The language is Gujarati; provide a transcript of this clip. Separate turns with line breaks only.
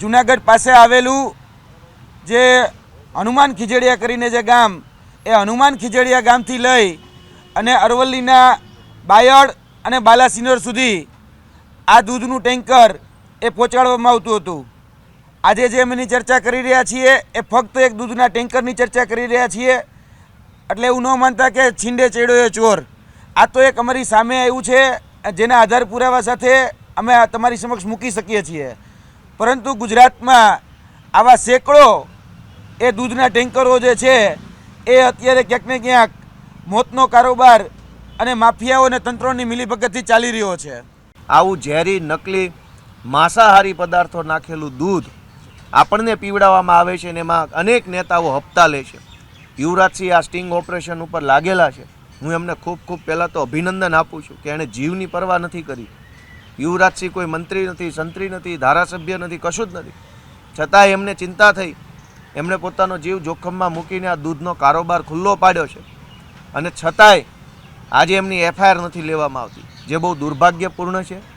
જુનાગઢ પાસે આવેલું જે હનુમાન ખીજડીયા કરીને જે ગામ, એ હનુમાન ખીજડીયા ગામથી લઈ અને અરવલ્લીના બાયડ અને બાલાસિનોર સુધી આ દૂધનું ટેન્કર એ પહોંચાડવામાં આવતું હતું. આજે જે અમે એની ચર્ચા કરી રહ્યા છીએ, એ ફક્ત એક દૂધના ટેન્કરની ચર્ચા કરી રહ્યા છીએ. એટલે એવું ન માનતા કે છીંડે ચેડ્યો એ ચોર. આ તો એક અમારી સામે આવ્યું છે, જેના આધાર પુરાવા સાથે અમે તમારી સમક્ષ મૂકી શકીએ છીએ. પરંતુ ગુજરાતમાં આવા સેંકડો એ દૂધના ટેન્કરો જે છે, એ અત્યારે ક્યાંક ને ક્યાંક મોતનો કારોબાર અને માફિયાઓ અને તંત્રોની મિલીભગતથી ચાલી રહ્યો છે.
આવું ઝેરી, નકલી, માંસાહારી પદાર્થો નાખેલું દૂધ આપણને પીવડાવવામાં આવે છે અને એમાં અનેક નેતાઓ હપ્તા લે છે. યુવરાજસિંહ આ સ્ટિંગ ઓપરેશન ઉપર લાગેલા છે. હું એમને ખૂબ ખૂબ પહેલાં તો અભિનંદન આપું છું કે એણે જીવની પરવા નથી કરી. યુવરાજસિંહ કોઈ મંત્રી નથી, સંત્રી નથી, ધારાસભ્ય નથી, કશું જ નથી. છતાંય એમને ચિંતા થઈ. એમણે પોતાનો જીવ જોખમમાં મૂકીને આ દૂધનો કારોબાર ખુલ્લો પાડ્યો છે. અને છતાંય આજે એમની એફઆઈઆર નથી લેવામાં આવતી, જે બહુ દુર્ભાગ્યપૂર્ણ છે.